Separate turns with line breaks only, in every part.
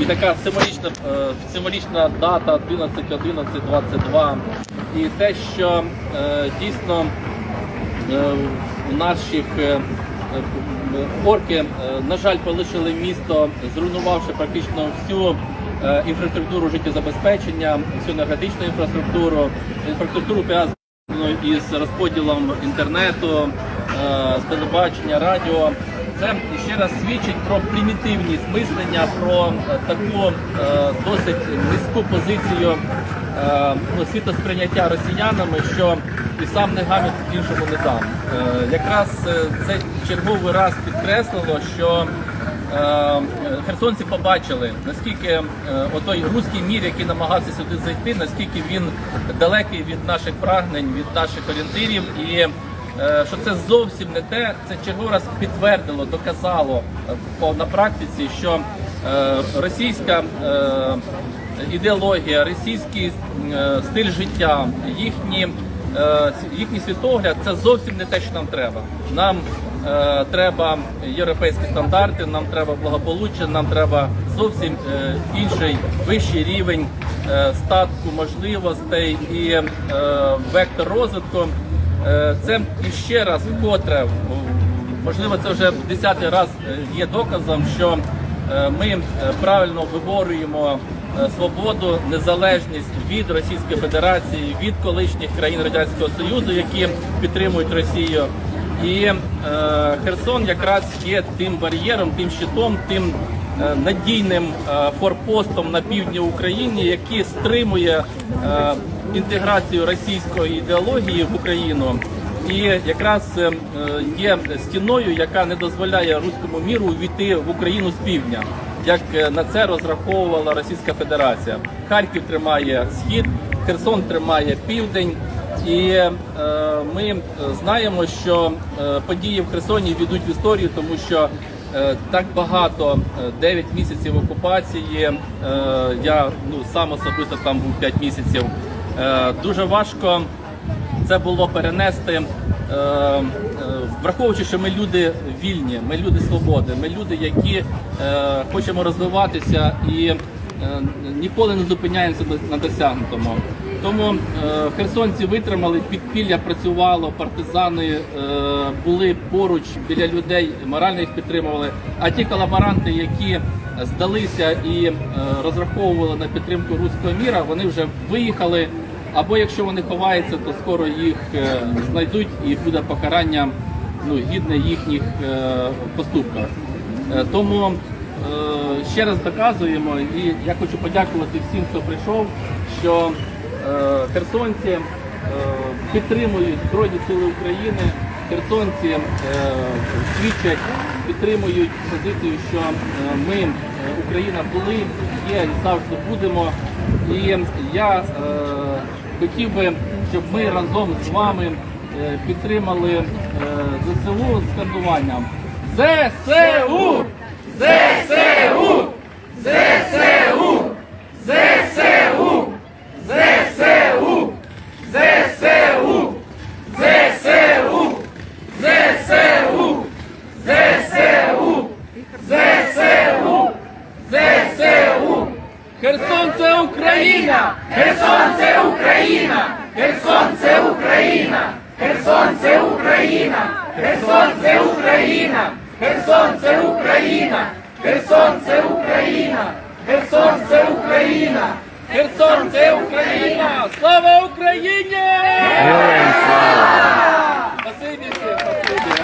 І така символічна, е, символічна дата 11.11.22. І те, що е, дійсно наших е, е, орки, на жаль, полишили місто, зруйнувавши практично всю інфраструктуру життєзабезпечення, всю енергетичну інфраструктуру, інфраструктуру пов'язану із розподілом інтернету, телебачення, радіо. Це ще раз свідчить про примітивність мислення, про е, таку е, досить низьку позицію е, світосприйняття росіянами, що і сам не гамір іншому не дам. Якраз це черговий раз підкреслило, що херсонці побачили, наскільки отой руський мір, який намагався сюди зайти, наскільки він далекий від наших прагнень, від наших орієнтирів і що це зовсім не те. Це черговий раз підтвердило, доказало е, на практиці, що е, російська е, ідеологія, російський е, стиль життя, їхні, е, їхній світогляд це зовсім не те, що нам треба. Нам е, треба європейські стандарти, нам треба благополуччя, нам треба зовсім е, інший вищий рівень е, статку, можливостей і е, вектор розвитку. Е, Це іще раз вкотре, можливо, це вже десятий раз е, є доказом, що е, ми правильно виборюємо свободу, незалежність від Російської Федерації, від колишніх країн Радянського Союзу, які підтримують Росію. І Херсон якраз є тим бар'єром, тим щитом, тим надійним форпостом на півдні України, який стримує інтеграцію російської ідеології в Україну. І якраз е, є стіною, яка не дозволяє руському міру увійти в Україну з півдня, як е, на це розраховувала Російська Федерація. Харків тримає схід, Херсон тримає південь. І е, ми знаємо, що події в Херсоні війдуть в історію, тому що так багато е, 9 місяців окупації. Я ну сам особисто там був 5 місяців. Е, дуже важко це було перенести, е, е, враховуючи, що ми люди вільні, ми люди свободи, ми люди, які хочемо розвиватися і ніколи не зупиняємося на досягнутому. Тому е, херсонці витримали, підпілля працювало, партизани е, були поруч біля людей, морально їх підтримували. А ті колаборанти, які здалися і е, розраховували на підтримку руського міра, вони вже виїхали. Або якщо вони ховаються, то скоро їх знайдуть і буде покарання ну, гідне їхніх поступках. Тому ще раз доказуємо, і я хочу подякувати всім, хто прийшов, що херсонці е, підтримують Збройні Сили України, херсонці е, свідчать, підтримують позицію, що е, ми, е, Україна, були, є і завжди будемо. І я е, хотів би, щоб ми разом з вами е, підтримали е, ЗСУ з скандуванням! ЗСУ! ЗСУ! ЗСУ! ЗСУ! ЗСУ! ЗСУ! ЗСУ! ЗСУ! ЗСУ! ЗСУ! Херсон це Україна!
Херсон це Україна! Херсон це Україна! Херсон це Україна! Херсон це Україна! Херсон це Україна! Херсон це Україна! Херсон це Україна!
Херсон це Україна! Слава Україні! Героям слава! Спасибі всім, спасибі.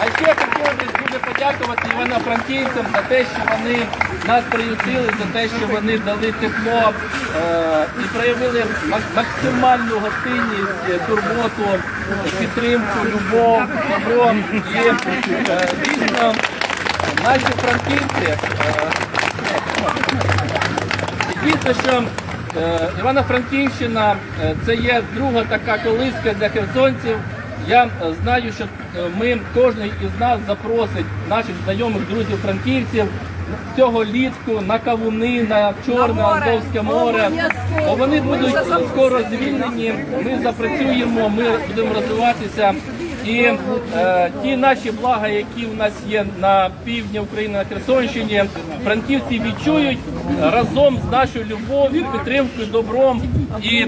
А ще хотів дуже подякувати івано-франківцям за те, що вони нас приютили, за те, що вони дали тепло е, і проявили максимальну гостинність, е, турботу, підтримку, любов, добро. Е, дійсно наші франківці. е, Дійсно, що е, Івано-Франківщина це є друга така колиска для херсонців. Я е, знаю, що е, ми кожен із нас запросить наших знайомих друзів франківців цього літку на кавуни, на Чорне. Азовське море. Бо вони будуть скоро звільнені. Ми запрацюємо, ми будемо розвиватися. І е, ті наші блага, які в нас є на півдні України, на Херсонщині, франківці відчують разом з нашою любов'ю, підтримкою, добром і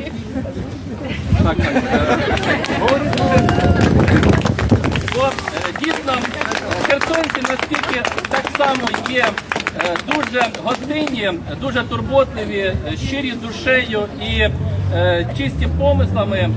так, так. е, Бо е, дійсно херсонці наскільки так само є е, дуже гостинні, дуже турботливі, е, щирі душею і е, чисті помислами.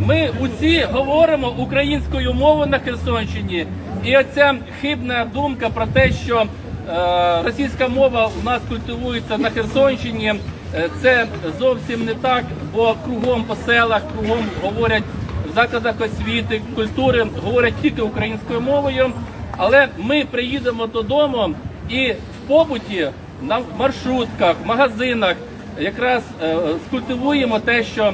Ми усі говоримо українською мовою на Херсонщині, і оця хибна думка про те, що е, російська мова у нас культивується на Херсонщині. Е, Це зовсім не так, бо кругом по селах, кругом говорять в закладах освіти, культури говорять тільки українською мовою, але ми приїдемо додому і в побуті, на маршрутках, в магазинах якраз е, скультивуємо те, що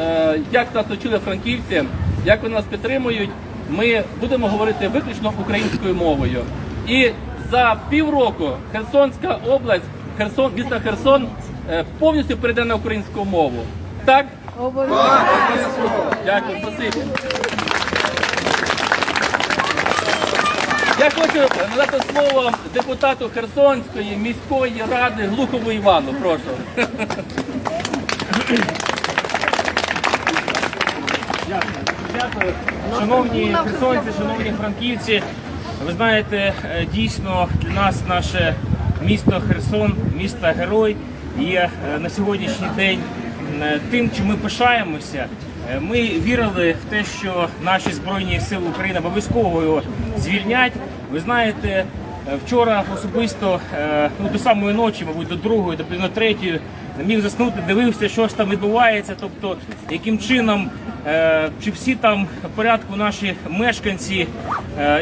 е, як нас навчили франківці, як вони нас підтримують. Ми будемо говорити виключно українською мовою. І за півроку Херсонська область, Херсон, місто Херсон повністю перейде на українську мову. Так? Дякую, спасибі. Я хочу надати слово депутату Херсонської міської ради Глухову Івану. Прошу.
Дякую. Шановні херсонці, шановні франківці, ви знаєте, е, дійсно для нас наше місто Херсон, місто герой, є е, на сьогоднішній день е, тим, чим ми пишаємося. Е, Ми вірили в те, що наші збройні сили України обов'язково його звільнять. Ви знаєте, вчора особисто ну, до самої ночі, мабуть, до другої, до половини третьої, не міг заснути, дивився, що ж там відбувається, тобто яким чином, чи всі там в порядку наші мешканці.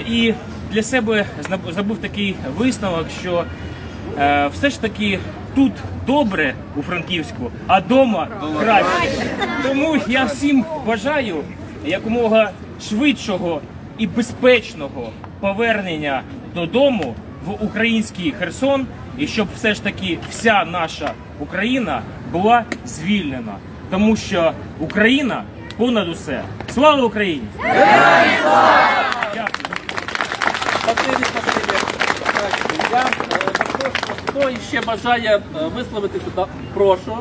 І для себе зробив такий висновок, що все ж таки тут добре у Франківську, а дома краще. Тому я всім бажаю якомога швидшого і безпечного повернення додому в український Херсон, і щоб все ж таки вся наша Україна була звільнена, тому що Україна понад усе. Слава Україні! Дякую.
Спасибі, спасибі. Так, Я е, хто ще бажає е, висловитися, прошу.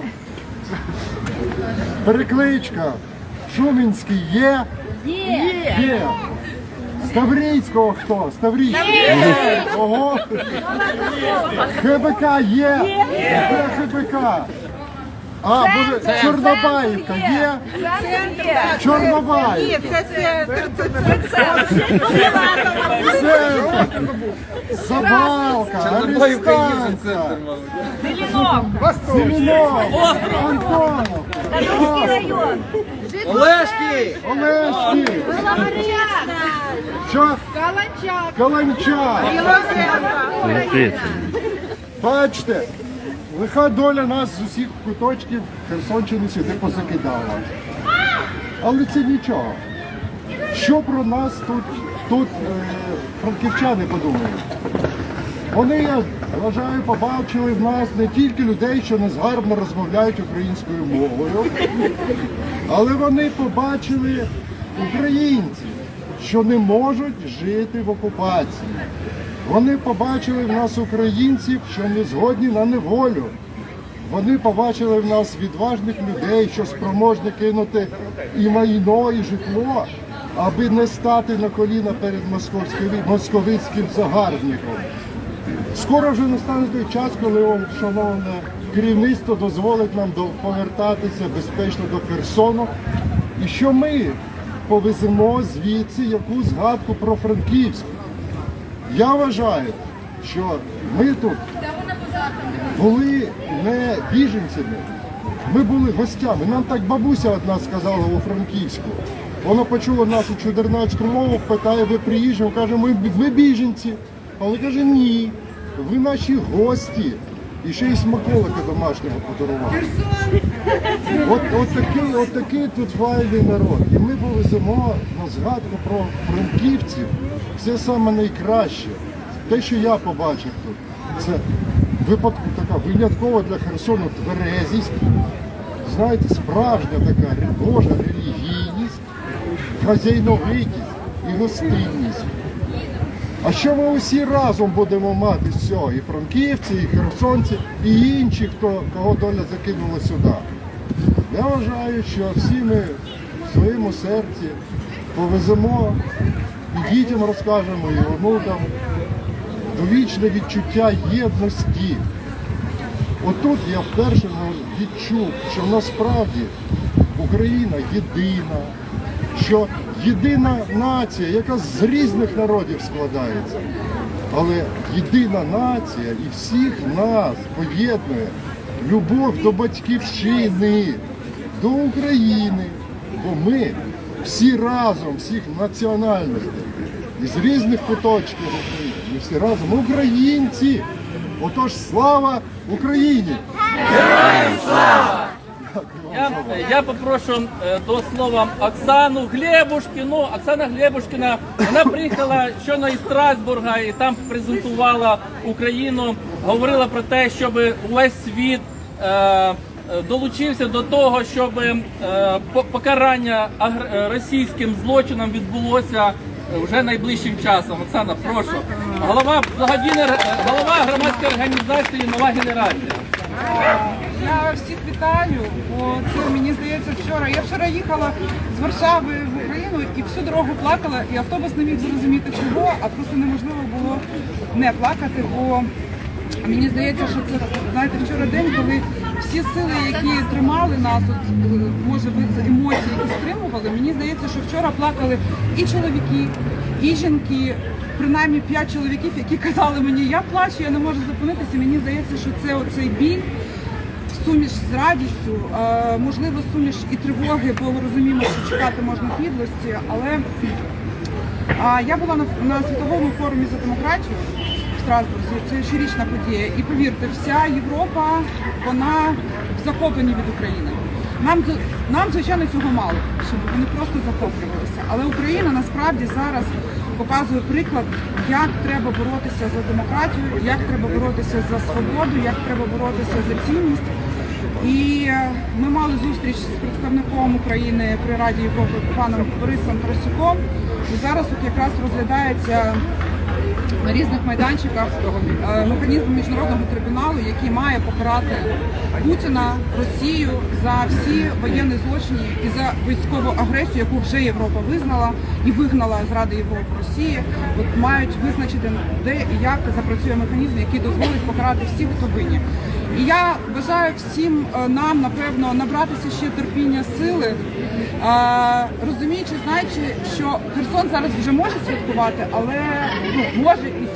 Перекличка. Шумінський є? Є. Є. Ставрійського хто? Ставрійський? Ого. ХБК є? Де ХБК? А, боже, Чорнобаївка є? Чорнобаївка.
Це це це це
Це Забалка, Арестанка, Зеленов, Антонов,
Олешки!
Олешки, що? Каланчак. Бачите, лиха доля нас з усіх куточків Херсонщини сюди позакидала. Але це нічого. Що про нас тут, тут е, франківчани подумають? Вони, я вважаю, побачили в нас не тільки людей, що незгарно розмовляють українською мовою, але вони побачили українців, що не можуть жити в окупації. Вони побачили в нас українців, що не згодні на неволю. Вони побачили в нас відважних людей, що спроможні кинути і майно, і житло, аби не стати на коліна перед московицьким загарбником. Скоро вже настане той час, коли шановне керівництво, дозволить нам повертатися безпечно до Херсону. І що ми повеземо звідси яку згадку про Франківськ. Я вважаю, що ми тут були не біженцями, ми були гостями. Нам так бабуся одна сказала у Франківську. Вона почула нашу чудернацьку мову, питає, ви приїжджі, каже, ми, ми біженці. А вона каже, ні, ви наші гості. І ще й смаколики домашнього подарували. От, от, такий, от такий тут файний народ. І ми повеземо на згадку про франківців. Все саме найкраще. Те, що я побачив тут, це випадку така виняткова для Херсону тверезість, знаєте, справжня така Божа релігійність, хазяйновитість і гостинність. А що ми усі разом будемо мати з цього? І франківці, і херсонці, і інші, хто, кого доля закинула сюди. Я вважаю, що всі ми в своєму серці повеземо і дітям розкажемо, і онукам довічне відчуття єдності. Отут я вперше відчув, що насправді Україна єдина, що єдина нація, яка з різних народів складається. Але єдина нація і всіх нас поєднує любов до батьківщини, до України. Бо ми всі разом, всіх національностей, із різних куточків України, ми всі разом українці. Отож, слава Україні!
Я, я попрошу е, до слова Оксану Глебушкіну. Оксана Глебушкіна вона приїхала щойно із Страсбурга і там презентувала Україну, говорила про те, щоб увесь світ е, е, долучився до того, щоб е, по- покарання агр- е, російським злочинам відбулося вже найближчим часом. Оксана, прошу. Голова благодійної е, голова громадської організації Нова генерація.
Я всіх вітаю, бо це мені здається вчора. Я вчора їхала з Варшави в Україну і всю дорогу плакала, і автобус не міг зрозуміти чого, а просто неможливо було не плакати, бо мені здається, що це знаєте вчора день, коли всі сили, які тримали нас, от, може це емоції, які стримували, мені здається, що вчора плакали і чоловіки, і жінки. Принаймні п'ять чоловіків, які казали мені, я плачу, я не можу зупинитися. Мені здається, що це оцей біль суміш з радістю, е, можливо, суміш і тривоги, бо розуміємо, що чекати можна підлості. Але я була на, світовому форумі за демократію в Страсбурзі. Це щорічна подія. І повірте, вся Європа вона в захопленні від України. Нам нам звичайно цього мало, щоб вони просто захоплювалися. Але Україна насправді зараз показує приклад, як треба боротися за демократію, як треба боротися за свободу, як треба боротися за цінність. І е, ми мали зустріч з представником України при Раді Європи паном Борисом Тарасюком. І зараз от якраз розглядається на різних майданчиках е, механізм міжнародного трибуналу, який має покарати Путіна, Росію за всі воєнні злочини і за військову агресію, яку вже Європа визнала і вигнала з Ради Європи Росії. От мають визначити, де і як запрацює механізм, який дозволить покарати всіх, хто винні. І я бажаю всім е, нам, напевно, набратися ще терпіння сили, е, розуміючи, знаючи, що Херсон зараз вже може святкувати, але ну, може і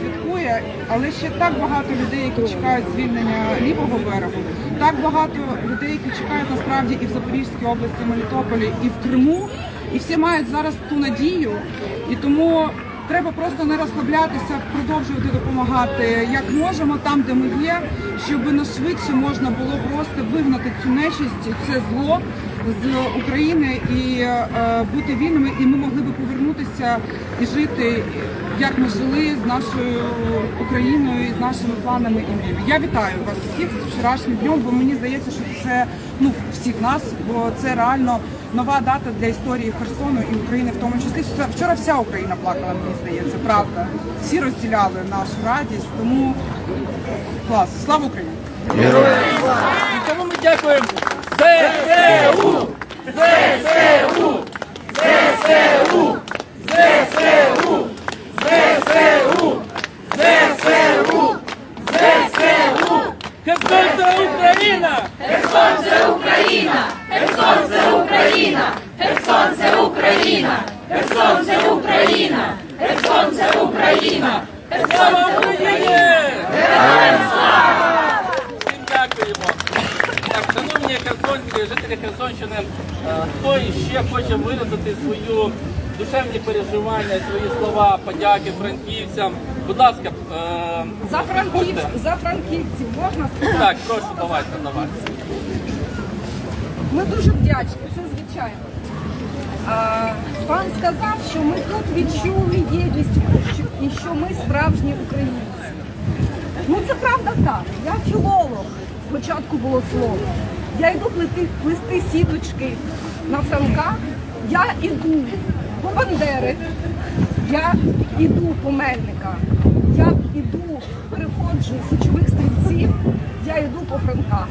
святкує, але ще так багато людей, які чекають звільнення лівого берегу, так багато людей, які чекають насправді і в Запорізькій області, і Мелітополі, і в Криму, і всі мають зараз ту надію, і тому. Треба просто не розслаблятися, продовжувати допомагати як можемо там, де ми є, щоб нашвидше можна було просто вигнати цю нечисть, це зло з України і е, бути вільними, і ми могли би повернутися і жити, як ми жили з нашою Україною з нашими планами і мріями. Я вітаю вас всіх з вчорашнім днем, бо мені здається, що це ну всіх нас, бо це реально нова дата для історії Херсону і України в тому числі. Вчора вся Україна плакала, мені здається, правда. Всі розділяли нашу радість, тому клас. Слава Україні!
І тому ми дякуємо ЗСУ! ЗСУ! ЗСУ! ЗСУ! ЗСУ! ЗСУ! ЗСУ! Херсон це Україна!
Херсон це Україна! Херсон це Україна! Херсон це Україна! Херсон це Україна! Херсон це Україна! Херсон це
Україні!
Героям слава!
Дякуємо. Херсонські, жителі Херсонщини, е, хто іще хоче виразити свою душевні переживання, свої слова, подяки франківцям, будь ласка, е,
За франківців, за франківців можна сказати?
Так, прошу, давайте, давайте.
Ми дуже вдячні, це звичайно. А, пан сказав, що ми тут відчули єдність і що ми справжні українці. Ну це правда так. Я філолог, спочатку було слово. Я йду плести, плести сіточки на Франка, я іду по Бандери, Я іду по Мельника, я іду, переходжу з ключових стрільців, я йду по Франка.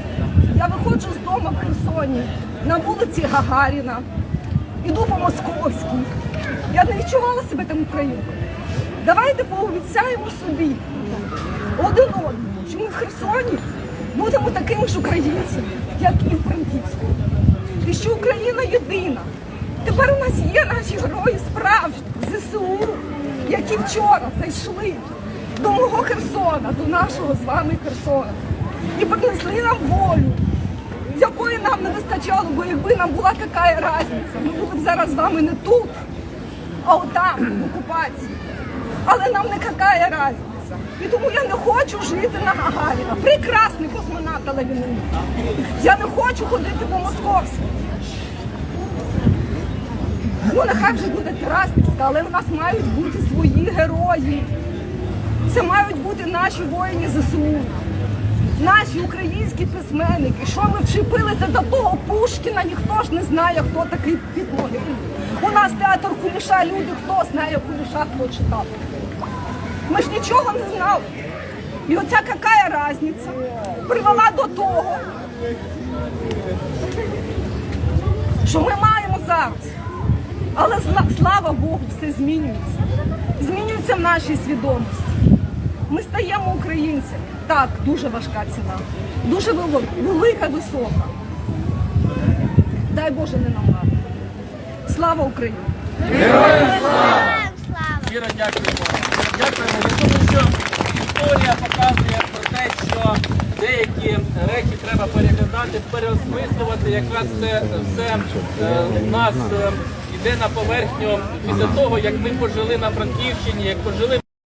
Я виходжу з дому в Херсоні на вулиці Гагаріна, іду по Московській. Я не відчувала себе там українкою. Давайте пообіцяємо собі один одному, що ми в Херсоні будемо такими ж українцями, як і в Франківську. І що Україна єдина. Тепер у нас є наші герої справжні ЗСУ, які вчора зайшли до мого Херсона, до нашого з вами Херсона, і принесли нам волю, якої нам не вистачало, бо якби нам була така різниця, ми були б зараз з вами не тут, а отам, в окупації. Але нам не какая разниця. І тому я не хочу жити на Гагаріна. Прекрасний космонавт, але він. Я не хочу ходити по московськи. Ну, нехай вже буде Тираспільська, але в нас мають бути свої герої. Це мають бути наші воїни ЗСУ, наші українські письменники. Що ми вчепилися до того Пушкіна, ніхто ж не знає, хто такий підлогий. У нас театр Куліша, люди, хто знає Куліша, хто читав. Ми ж нічого не знали. І оця яка різниця привела до того, що ми маємо зараз. Але слава Богу, все змінюється. Змінюється в нашій свідомості. Ми стаємо українцями. Так, дуже важка ціна, дуже велика, висока. Дай Боже не нам надо. Слава Україні!
Щиро дякуємо. Я думаю, що історія показує про те, що деякі речі треба переглядати, переосмислювати. Якраз це все е, у нас іде йде на поверхню після того, як ми пожили на Франківщині, як пожили.